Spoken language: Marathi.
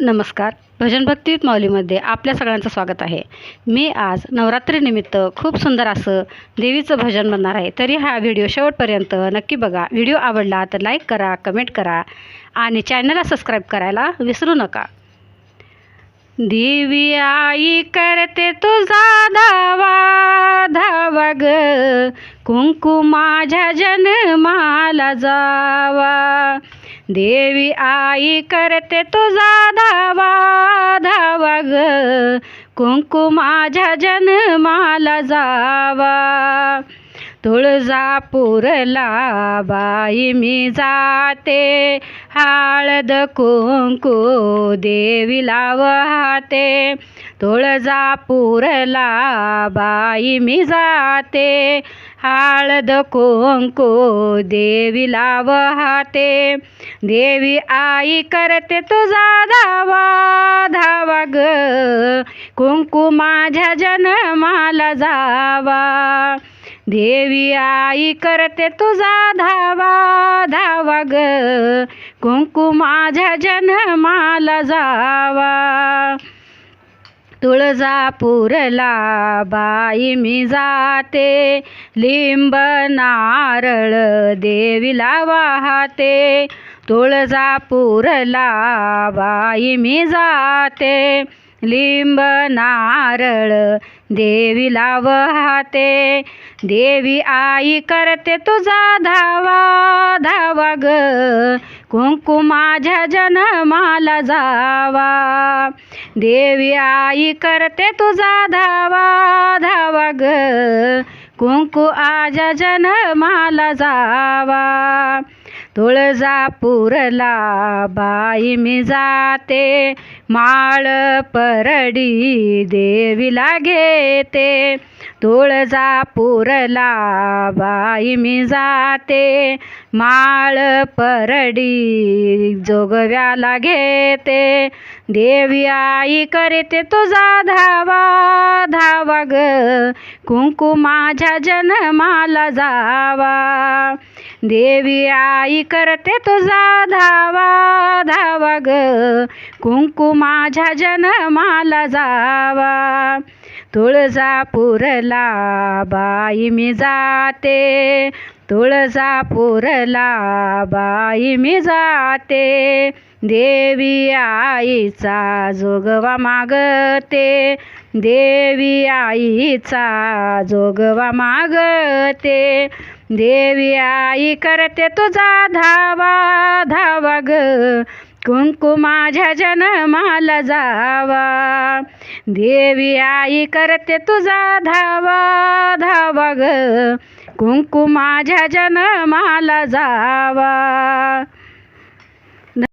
नमस्कार. भजन भक्ती माऊलीमध्ये आपल्या सगळ्यांचं स्वागत आहे. मी आज नवरात्रीनिमित्त खूप सुंदर असं देवीचं भजन बनणार आहे. तरी हा व्हिडिओ शेवटपर्यंत नक्की बघा. व्हिडिओ आवडला तर लाईक करा कमेंट करा आणि चॅनलला सबस्क्राईब करायला विसरू नका. देवी आई करते तुझा धावा धावा ग. कुंकू माझ्या जन्माला जावा. देवी आई करते तुझा कुंकू माझ्या जन्माला जावा. तुळजापूरला बाई मी जाते. हळद कुंकू देवीला वाहते तुळजापूरला बाई मी जाते. हळद कुंकू देवीला वाहते देवी आई करते तुझा धावा धावा ग. कुंकू माझ्या जन्माला जावा. देवी आई करते तुझा धावा धावा ग. कुंकू माझ्या जन्माला जावा. तुळजापूरला बाई मी जाते लिंब नारळ देवीला वाहते. तुळजापूरला बाई मी जाते लिंब नारळ देवीला हाते. देवी आई करते तुझा धावा धावा ग. कुंकू माझ्या जन्माला जावा. देवी आई करते तुझा धावा धावा ग. कुंकू आजा जन्माला जावा. तुळजापूरला बाई मी जाते. माळ परडी देवीला घेते. तुळजापूरला बाई मी जाते. माळ परडी जोगव्याला घेते. देवी आई करते तुझा धावा धावा ग. कुंकू माझ्या जन्माला जावा. देवी आई करते तुझा धावा धावा ग. कुंकू माझ्या जन्माला जावा. तुळजापूरला बाई मी जाते. तुळजापूरला बाई मी जाते. देवी आईचा जोगवा मागते. देवी आईचा जोगवा मागते. देवी आई करते तुझा धावा धावा ग. कुंकू माझ्या जन्माला जावा. देवी आई करते तुझा धावा धावा ग. कुंकू माझ्या जन्माला जावा.